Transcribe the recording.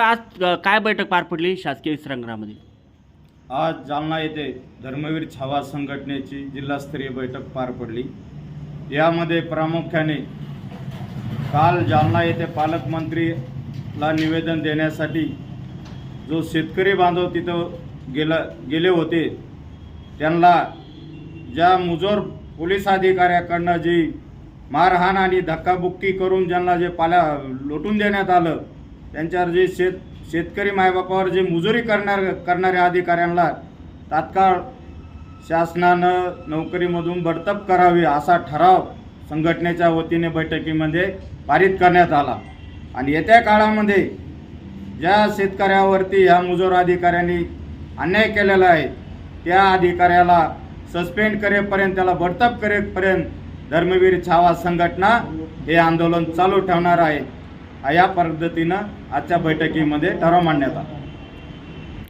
आज अ, काय बैठक पार पडली शासकीय विश्रामगृहामध्ये आज जालना येथे धर्मवीर छावा संघटनेची जिल्हास्तरीय बैठक पार पडली. यामध्ये प्रामुख्याने काल जालना येथे पालकमंत्रीला निवेदन देण्यासाठी जो शेतकरी बांधव तिथं गेला गेले होते त्यांना ज्या मुजोर पोलीस अधिकाऱ्याकडनं जी मारहाण आणि धक्काबुक्की करून ज्यांना जे पाल्या लोटून देण्यात आलं त्यांच्यावर जे शेत शेतकरी मायबापावर जे मुजुरी करणार करणाऱ्या अधिकाऱ्यांना तात्काळ शासनानं नोकरीमधून बडतप करावी असा ठराव संघटनेच्या वतीने बैठकीमध्ये पारित करण्यात आला. आणि येत्या काळामध्ये ज्या शेतकऱ्यावरती ह्या मुजोर अधिकाऱ्यांनी अन्याय केलेला आहे त्या अधिकाऱ्याला सस्पेंड करेपर्यंत त्याला बडतप करेपर्यंत धर्मवीर छावा संघटना हे आंदोलन चालू ठेवणार आहे. या पद्धतीनं आजच्या बैठकीमध्ये ठराव मांडण्यात आला.